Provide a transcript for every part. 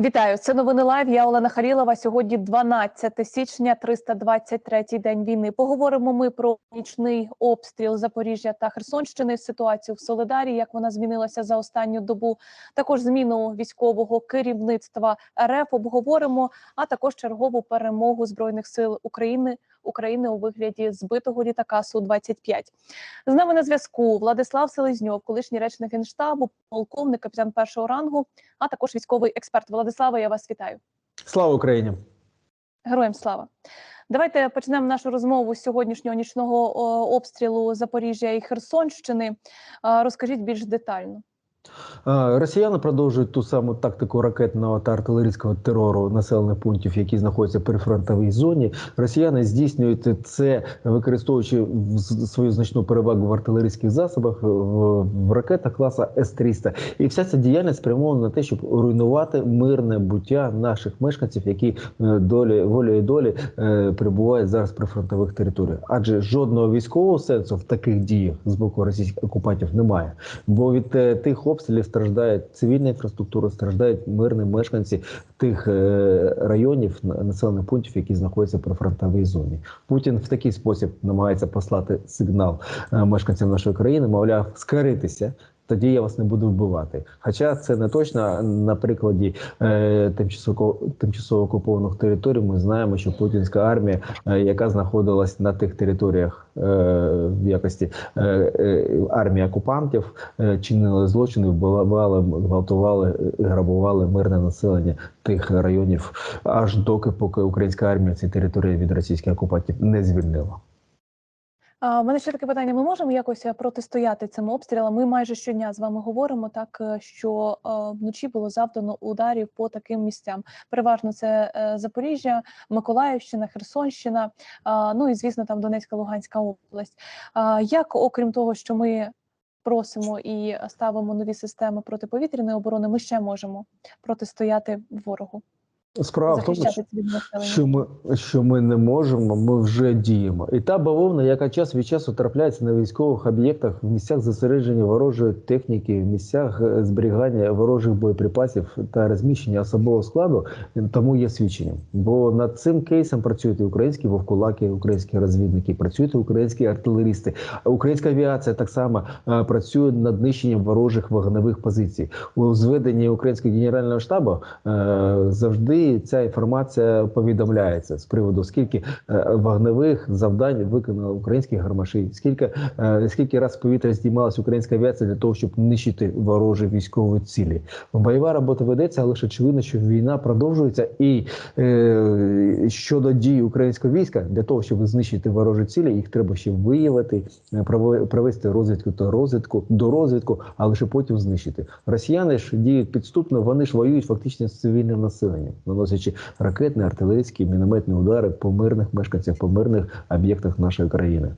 Вітаю, це новини лайв. Я Олена Харілова. Сьогодні 12 січня, 323-й день війни. Поговоримо ми про нічний обстріл Запоріжжя та Херсонщини, ситуацію в Солидарі, як вона змінилася за останню добу. Також зміну військового керівництва РФ обговоримо, а також чергову перемогу збройних сил України України у вигляді збитого літака су 25 З нами на зв'язку Владислав Селезньов, колишній речник генштабу, полковник, капітан першого рангу, а також військовий експерт. Владислава, я вас вітаю. Слава Україні! Героям слава! Давайте почнемо нашу розмову з сьогоднішнього нічного обстрілу Запоріжжя і Херсонщини. Розкажіть більш детально. Росіяни продовжують ту саму тактику ракетного та артилерійського терору населених пунктів, які знаходяться при фронтовій зоні. Росіяни здійснюють це, використовуючи свою значну перевагу в артилерійських засобах в, ракетах класа С-300. І вся ця діяльність спрямована на те, щоб руйнувати мирне буття наших мешканців, які е, долі волею долі е, перебувають зараз при фронтових територіях. Адже жодного військового сенсу в таких діях з боку російських окупантів немає. Бо від е, тих обстрілів страждає цивільна інфраструктура, страждають мирні мешканці тих е, районів населених пунктів, які знаходяться при фронтовій зоні. Путін в такий спосіб намагається послати сигнал е, мешканцям нашої країни, мовляв, скаритися. Тоді я вас не буду вбивати. Хоча це не точно на прикладі е, тимчасово тимчасово окупованих територій. Ми знаємо, що путінська армія, е, яка знаходилась на тих територіях е, в якості е, е, армії окупантів, е, чинили злочини, вбивали, гвалтували, грабували мирне населення тих районів, аж доки поки українська армія ці території від російських окупантів не звільнила. У мене ще таке питання: ми можемо якось е, протистояти цим обстрілам? Ми майже щодня з вами говоримо так, е, що е, вночі було завдано ударів по таким місцям. Переважно це Запоріжжя, Миколаївщина, Херсонщина, ну і звісно, там Донецька, Луганська область. Як, окрім того, що ми просимо і ставимо нові системи протиповітряної оборони, ми ще можемо протистояти ворогу, Справа в тому, що ми, що ми не можемо, ми вже діємо. І та бавовна, яка час від часу трапляється на військових об'єктах, в місцях зосередження ворожої техніки, в місцях е, зберігання ворожих боєприпасів та розміщення особового складу, тому є свідченням. Бо над цим кейсом працюють і українські вовкулаки, українські розвідники, працюють і українські артилеристи. Українська авіація так само е, працює над нищенням ворожих вогневих позицій. У зведенні українського генерального штабу е, ця інформація повідомляється з приводу скільки е, вогневих завдань виконали українські гармаші, скільки е, скільки раз в повітря здіймалася українська авіація для того, щоб нищити ворожі військові цілі. Бойова робота ведеться, але очевидно, що війна продовжується, і е, щодо дій українського війська для того, щоб знищити ворожі цілі, їх треба ще виявити, е, провести розвідку та розвідку до розвідку, а лише потім знищити. Росіяни ж діють підступно, вони ж воюють фактично з цивільним населенням, наносячи ракетні, артилерійські, мінометні удари по мирних мешканцях, по мирних об'єктах нашої країни.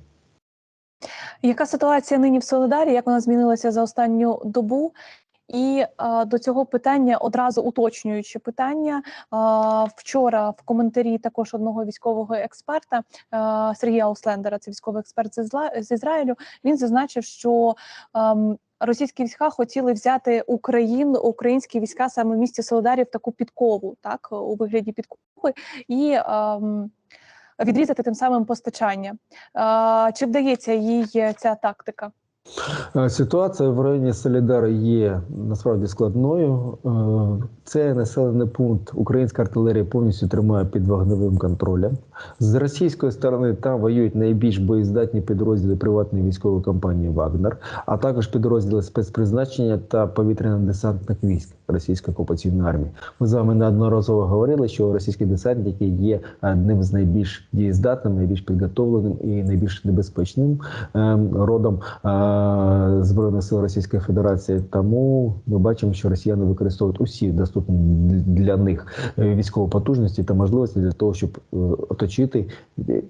Яка ситуація нині в Солидарі? Як вона змінилася за останню добу? І а, до цього питання одразу уточнюючи питання. А, вчора в коментарі також одного військового експерта а, Сергія Ослендера, це військовий експерт з, Ізраїлю. Він зазначив, що ем, російські війська хотіли взяти Україну, українські війська саме в місті Солодарів таку підкову, так у вигляді підкови і. ем, Відрізати тим самим постачання. А, чи вдається їй ця тактика? Е, Ситуація в районі Солідар є насправді складною. Е, Це населений пункт українська артилерія повністю тримає під вогневим контролем. З російської сторони там воюють найбільш боєздатні підрозділи приватної військової компанії Вагнер, а також підрозділи спецпризначення та повітряно-десантних військ російської окупаційної армії. Ми з вами неодноразово говорили, що російські десантники є одним з найбільш дієздатним, найбільш підготовленим і найбільш небезпечним ем, родом е, збройних сил Російської Федерації. Тому ми бачимо, що росіяни використовують усі доступні для них е, військові потужності та можливості для того, щоб е, оточити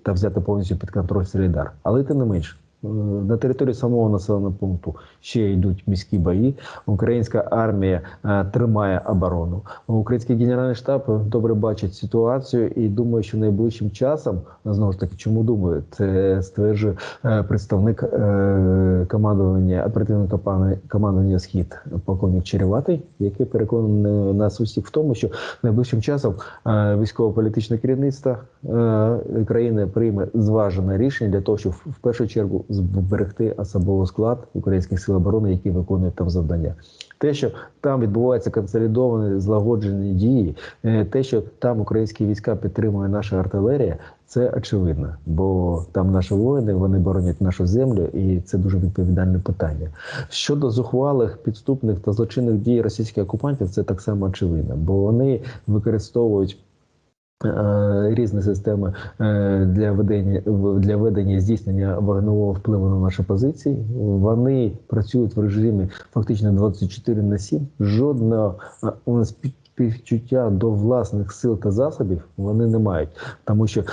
та взяти повністю під контроль Солідар. Але тим не менш, Е, На території самого населеного пункту ще йдуть міські бої. Українська армія е, тримає оборону. Український генеральний штаб добре бачить ситуацію і думаю, що найближчим часом знову ж таки, чому думаю, це стверджує е, представник е, командування оперативного командування Схід полковник Череватий, який переконаний нас усіх в тому, що найближчим часом е, військово-політичне керівництво е, країни прийме зважене рішення для того, щоб в першу чергу зберегти особовий склад українських сил оборони, які виконують там завдання. Те, що там відбуваються консолідовані злагоджені дії, е, те, що там українські війська підтримує наша артилерія, це очевидно, бо там наші воїни вони боронять нашу землю, і це дуже відповідальне питання. Щодо зухвалих підступних та злочинних дій російських окупантів, це так само очевидно, бо вони використовують. Е, Різні системи е, для ведення для ведення здійснення вогневого впливу на наші позиції. Вони працюють в режимі фактично 24 на 7. Жодного е, у нас співчуття до власних сил та засобів вони не мають, тому що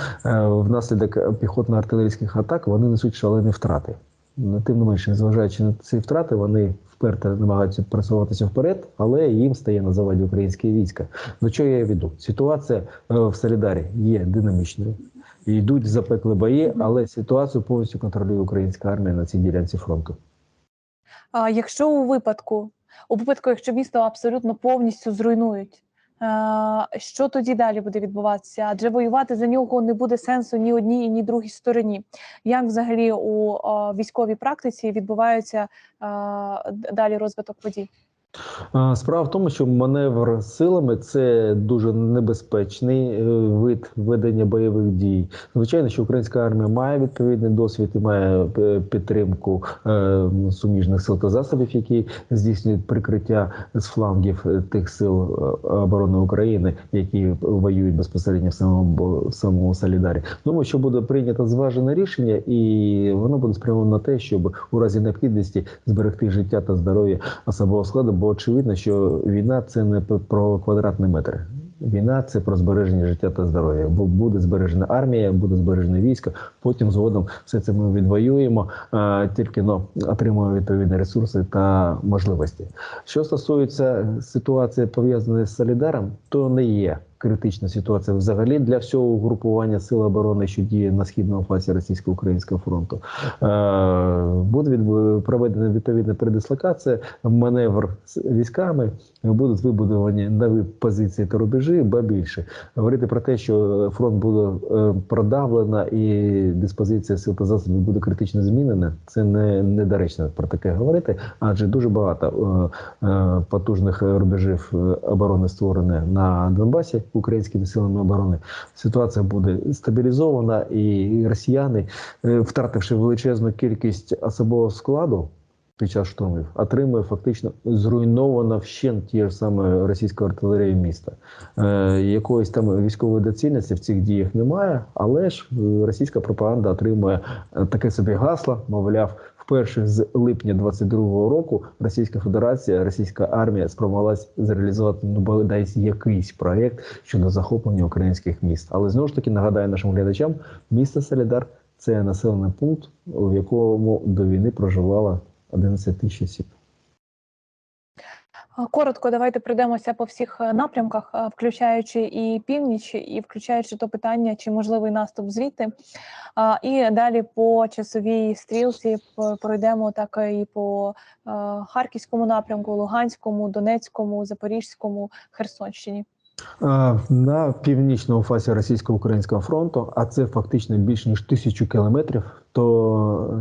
внаслідок піхотно-артилерійських атак вони несуть шалені втрати. Тим не менше, незважаючи на ці втрати, вони вперто намагаються просуватися вперед, але їм стає на заваді українське війська. До чого я веду? Ситуація е, в Солідарі є динамічною. Йдуть запекли бої, але ситуацію повністю контролює українська армія на цій ділянці фронту. А якщо у випадку, у випадку, якщо місто абсолютно повністю зруйнують, що тоді далі буде відбуватися? Адже воювати за нього не буде сенсу ні одній, ні другій стороні. Як взагалі у е, військовій практиці відбувається е, далі розвиток подій? Справа в тому, що маневр силами це дуже небезпечний е, вид ведення бойових дій. Звичайно, що українська армія має відповідний досвід і має е, підтримку е, суміжних сил та засобів, які здійснюють прикриття з флангів тих сил оборони України, які воюють безпосередньо в самому в самому Солідарі. Думаю, що буде прийнято зважене рішення, і воно буде спрямовано на те, щоб у разі необхідності зберегти життя та здоров'я особового складу, бо очевидно, що війна це не про квадратний метр. Війна це про збереження життя та здоров'я. Бо буде збережена армія, буде збережене військо. Потім згодом все це ми відвоюємо, тільки ну, отримуємо відповідні ресурси та можливості. Що стосується ситуації пов'язаної з Солідаром, то не є критична ситуація взагалі для всього угрупування сил оборони, що діє на східному фасі російсько-українського фронту. Е, Буде відбу- проведена відповідна передислокація, маневр з військами, будуть вибудовані нові позиції та рубежі, ба більше. Говорити про те, що фронт буде е, продавлено і диспозиція сил та засобів буде критично змінена, це не недоречно про таке говорити, адже дуже багато е, потужних рубежів оборони створене на Донбасі українськими силами оборони. Ситуація буде стабілізована, і росіяни, е, втративши величезну кількість особового складу. Під час штурмів отримує фактично зруйнована вщент тієї ж саме російської артилерії міста. Е, якоїсь там військової доцільності в цих діях немає, але ж е, російська пропаганда отримує е, таке собі гасло, мовляв, вперше з липня 22-го року Російська Федерація, Російська армія спромоглась зреалізувати ну бодай якийсь проект щодо захоплення українських міст. Але знову ж таки нагадаю нашим глядачам, місто Солідар це населений пункт, в якому до війни проживало 11 тисяч осіб. Коротко, давайте пройдемося по всіх е, напрямках, е, включаючи і північ, і включаючи то питання, чи можливий наступ звідти. І далі по часовій стрілці пройдемо так і по е, Харківському напрямку, Луганському, Донецькому, Запорізькому, Херсонщині. На північному фасі російсько-українського фронту, а це фактично більш ніж тисячу кілометрів, то,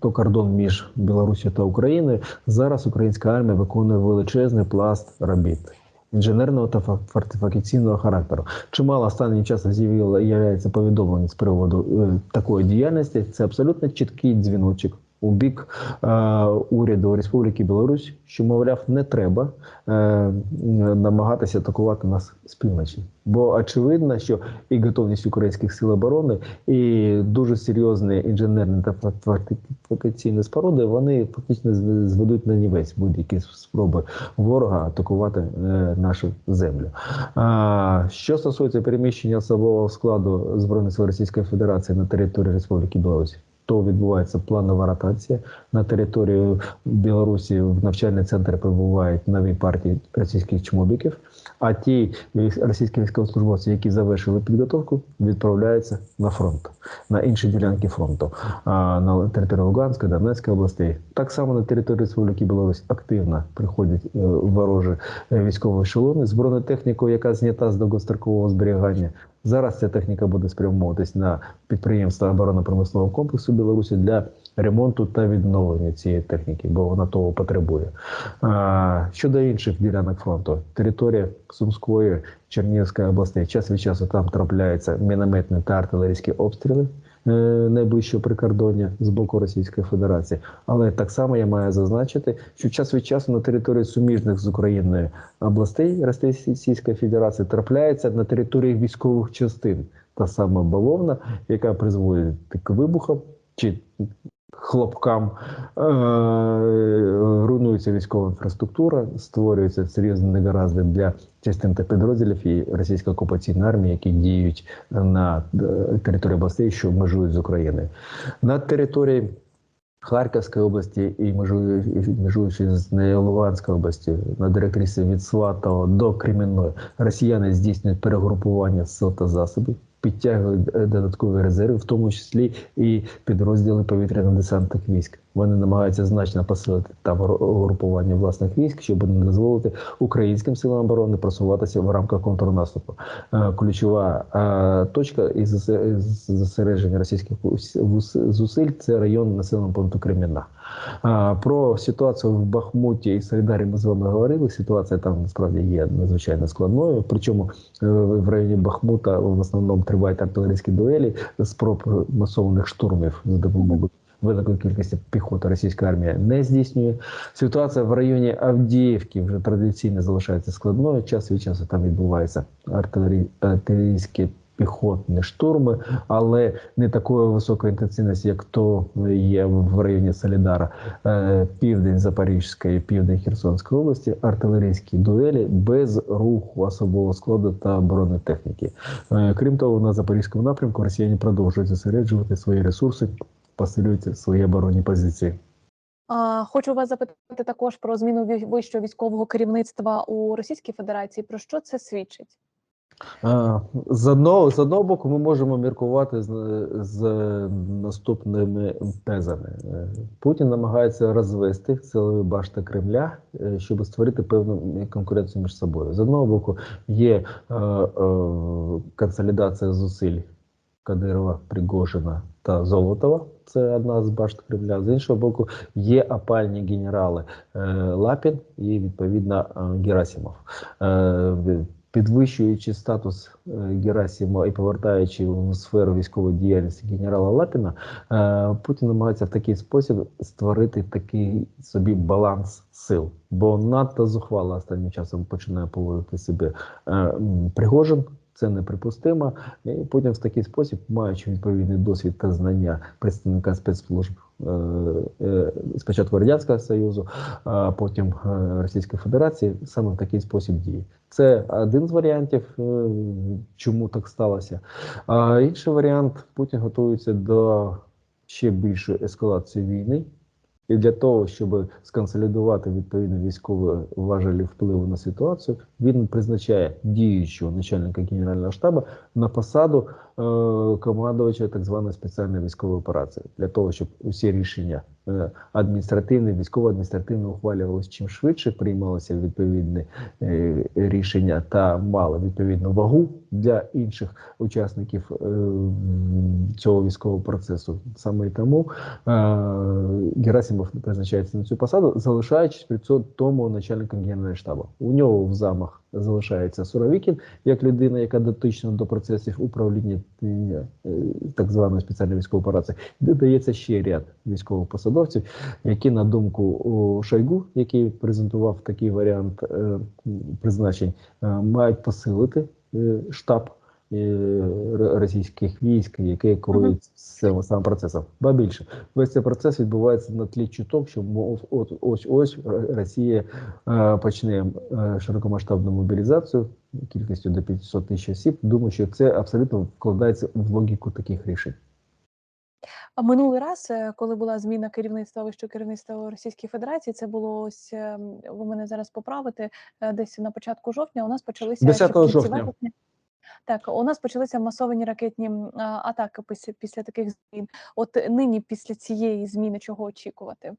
то кордон між Білорусі та Україною. Зараз українська армія виконує величезний пласт робіт. Інженерного та фортифікаційного характеру чимало останнім часом з'являється повідомлень з приводу е, такої діяльності. Це абсолютно чіткий дзвіночок у бік е, уряду Республіки Білорусь, що мовляв, не треба е, намагатися атакувати нас з півночі. Бо очевидно, що і готовність українських сил оборони, і дуже серйозні інженерні та фортифікаційні споруди вони фактично зведуть на нівець будь-які спроби ворога атакувати е, нашу землю. А, що стосується переміщення особового складу збройних сил Російської Федерації на території Республіки Білорусь, то відбувається планова ротація. На територію Білорусі в навчальний центр прибувають нові партії російських чмобіків, а ті російські військовослужбовці, які завершили підготовку, відправляються на фронт, на інші ділянки фронту, а, на територію Луганської, Донецької областей. Так само на території Республіки Білорусь активно приходять е, ворожі е, військові ешелони з бронетехнікою, яка знята з довгострокового зберігання. Зараз ця техніка буде спрямовуватись на підприємства оборонно-промислового комплексу Білорусі для ремонту та відновлення цієї техніки, бо вона того потребує. Щодо інших ділянок фронту, територія Сумської, Чернігівської областей, час від часу там трапляються мінометні та артилерійські обстріли. Е, Найближчого прикордоння з боку Російської Федерації, але так само я маю зазначити, що час від часу на території суміжних з Україною областей Російської Федерації трапляється на території військових частин. Та сама бавовна, яка призводить к вибухам чи хлопкам, е, руйнується військова інфраструктура, створюються серйозні негаразди для частин та підрозділів і російської окупаційної армії, які діють на е, території областей, що межують з Україною. На території Харківської області і межуючи з нею Луганської області на директрисі від Сватого до Кремінної росіяни здійснюють перегрупування сил та засобів, підтягують е, додаткові резерви, в тому числі і підрозділи повітряно-десантних військ. Вони намагаються значно посилити там гру- групування власних військ, щоб не дозволити українським силам оборони просуватися в рамках контрнаступу. Е, Ключова е, точка засе- зосередження російських зусиль це район населеного пункту Кремінна. Про ситуацію в Бахмуті і Солідарі ми з вами говорили. Ситуація там насправді є надзвичайно складною. Причому е, в районі Бахмута в основному тривають артилерійські дуелі спроб масованих штурмів за допомогою. Великої кількості піхоти російська армія не здійснює. Ситуація в районі Авдіївки вже традиційно залишається складною. Час від часу там відбуваються артилерійські піхотні штурми, але не такої високої інтенсивності, як то є в районі Солідара, Е, південь Запорізької, південь Херсонської області, артилерійські дуелі без руху особового складу та бронетехніки. Е, Крім того, на запорізькому напрямку росіяни продовжують зосереджувати свої ресурси, посилюють свої оборонні позиції. Хочу вас запитати також про зміну вищого військового керівництва у Російській Федерації. Про що це свідчить? З одного, з одного боку, ми можемо міркувати з, з наступними тезами. Е, Путін намагається розвести силові башти Кремля, е, щоб створити певну конкуренцію між собою. З одного боку, є е, е, консолідація зусиль Кадирова, Пригожина та Золотова. Це одна з башт Кремля. З іншого боку, є опальні генерали е, Лапін і відповідно е, Герасимов. Е, підвищуючи статус е, Герасима і повертаючи в сферу військової діяльності генерала Лапіна, е, Путін намагається в такий спосіб створити такий собі баланс сил, бо надто зухвало останнім часом починає поводити себе е, Пригожин. Це неприпустимо, і потім в такий спосіб, маючи відповідний досвід та знання представника спецслужб спочатку Радянського Союзу, а потім е, Російської Федерації, саме в такий спосіб діє. Це один з варіантів, е, чому так сталося. А інший варіант Путін готується до ще більшої ескалації війни. І для того, щоб сконсолідувати відповідно військові важелі впливу на ситуацію, він призначає діючого начальника генерального штабу на посаду е, командувача так званої спеціальної військової операції, для того, щоб усі рішення е, адміністративні, військово-адміністративні ухвалювалися чим швидше, приймалися відповідні е, рішення та мали відповідну вагу для інших учасників е, цього військового процесу. Саме тому е, Герасимов призначається на цю посаду, залишаючись при тому начальником генерального штабу. У нього в замах залишається Суровікін як людина, яка дотична до процесів управління е, так званої спеціальної військової операції. Додається ще ряд військових посадовців, які на думку Шойгу, який презентував такий варіант е, призначень, е, мають посилити штаб російських військ, які керують цим самим процесом. Ба більше, весь цей процес відбувається на тлі чуток, що ось ось Росія е, почне е, широкомасштабну мобілізацію кількістю до 500 тисяч осіб. Думаю, що це абсолютно вкладається в логіку таких рішень. А минулий раз, е, коли була зміна керівництва вищого керівництва Російської Федерації, це було ось ем, ви мене зараз поправите е, десь на початку жовтня. У нас почалися 10 чи в кінці жовтня. вересня. Так, у нас почалися масовані ракетні атаки після, після таких змін. От нині, після цієї зміни, чого очікувати?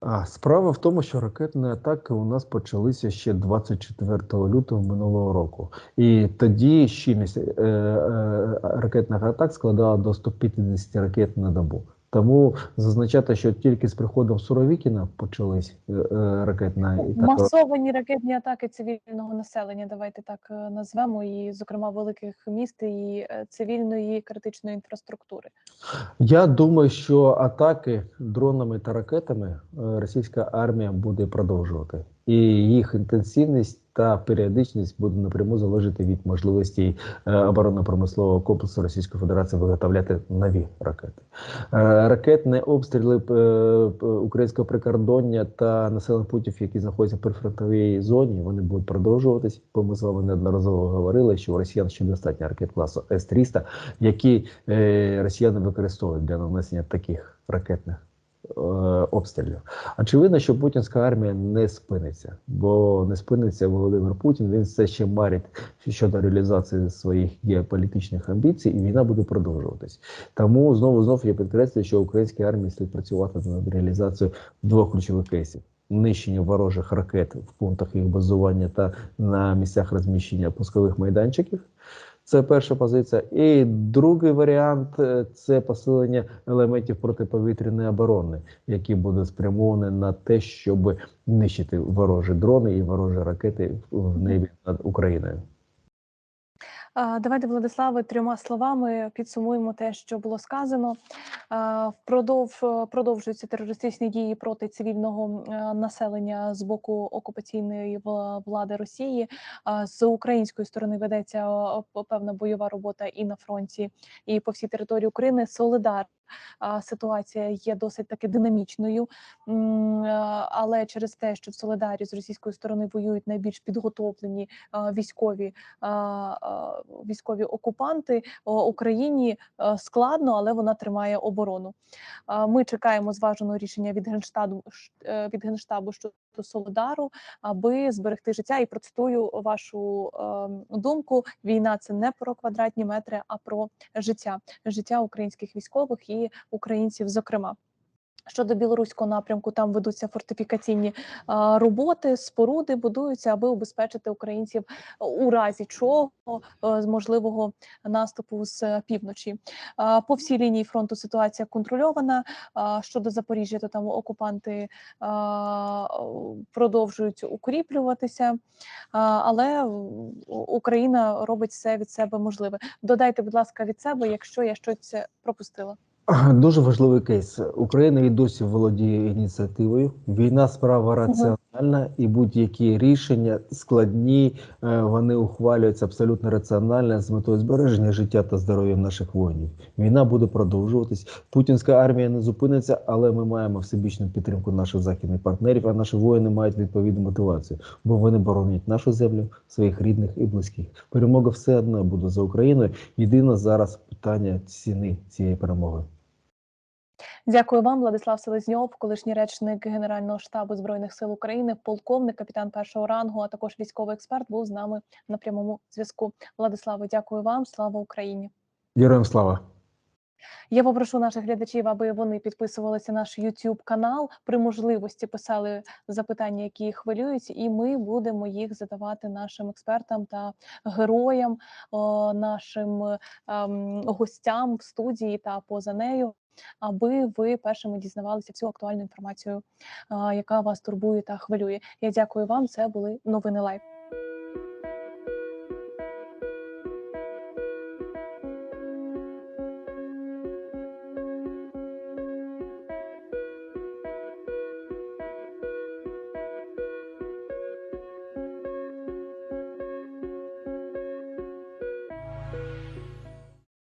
А справа в тому, що ракетні атаки у нас почалися ще 24 лютого минулого року, і тоді щільність е, е, ракетних атак складала до 150 ракет на добу. Тому зазначати, що тільки з приходом Суровікіна почались е, е, ракетні. Масовані ракетні атаки цивільного населення. Давайте так е, назвемо, і зокрема великих міст і е, цивільної критичної інфраструктури. Я думаю, що атаки дронами та ракетами російська армія буде продовжувати, і їх інтенсивність та періодичність буде напряму залежати від можливості оборонно-промислового комплексу Російської Федерації виготовляти нові ракети. Е, Ракетні обстріли е, українського прикордоння та населених пунктів, які знаходяться в прифронтовій зоні, вони будуть продовжуватись. Бо ми з вами неодноразово говорили, що у росіян ще достатньо ракет класу С-300, які е, росіяни використовують для нанесення таких ракетних е, обстрілів. Очевидно, що путінська армія не спиниться, бо не спиниться Володимир Путін. Він все ще марить щодо реалізації своїх геополітичних амбіцій, і війна буде продовжуватись. Тому знову знов я підкреслюю, що українській армії слід працювати над реалізацією двох ключових кейсів. Нищення ворожих ракет в пунктах їх базування та на місцях розміщення пускових майданчиків. Це перша позиція. І другий варіант е, це посилення елементів протиповітряної оборони, які будуть спрямовані на те, щоб нищити ворожі дрони і ворожі ракети в- в небі над Україною. Давайте, Владиславе, трьома словами підсумуємо те, що було сказано. Впродовж е, продовжуються терористичні дії проти цивільного е, населення з боку окупаційної влади Росії. З української сторони ведеться певна бойова робота і на фронті, і по всій території України. Солидар. Ситуація є досить таки динамічною, але через те, що в Солидарі з російської сторони воюють найбільш підготовлені військові військові окупанти Україні складно, але вона тримає оборону. Ми чекаємо зваженого рішення від генштабу е, від генштабу щодо Солидару, аби зберегти життя. І процитую вашу ем, думку: війна це не про квадратні метри, а про життя, життя українських військових і українців, зокрема. Щодо білоруського напрямку, там ведуться фортифікаційні роботи, споруди будуються, аби убезпечити українців у разі чого е, з можливого наступу з е, півночі. По всій лінії фронту ситуація контрольована. Щодо Запоріжжя, то там окупанти продовжують укріплюватися, але Україна робить все від себе можливе. Додайте, будь ласка, від себе, якщо я щось пропустила. Дуже важливий кейс. Україна і досі володіє ініціативою. Війна справа раціональна, і будь-які рішення складні. е, Вони ухвалюються абсолютно раціонально з метою збереження життя та здоров'я наших воїнів. Війна буде продовжуватись. Путінська армія не зупиниться, але ми маємо всебічну підтримку наших західних партнерів. А наші воїни мають відповідну мотивацію, бо вони боронять нашу землю, своїх рідних і близьких. Перемога все одно буде за Україною. Єдине зараз питання ціни цієї перемоги. Дякую вам, Владислав Селезньов, колишній речник Генерального штабу збройних сил України, полковник, капітан першого рангу, а також військовий експерт, був з нами на прямому зв'язку. Владиславе, дякую вам. Слава Україні! Героям слава! Я попрошу наших глядачів, аби вони підписувалися на наш YouTube канал. При можливості писали запитання, які їх хвилюють, і ми будемо їх задавати нашим експертам та героям, нашим ем, гостям в студії та поза нею. Аби ви першими дізнавалися всю актуальну інформацію, яка вас турбує та хвилює. Я дякую вам. Це були новини Лайв.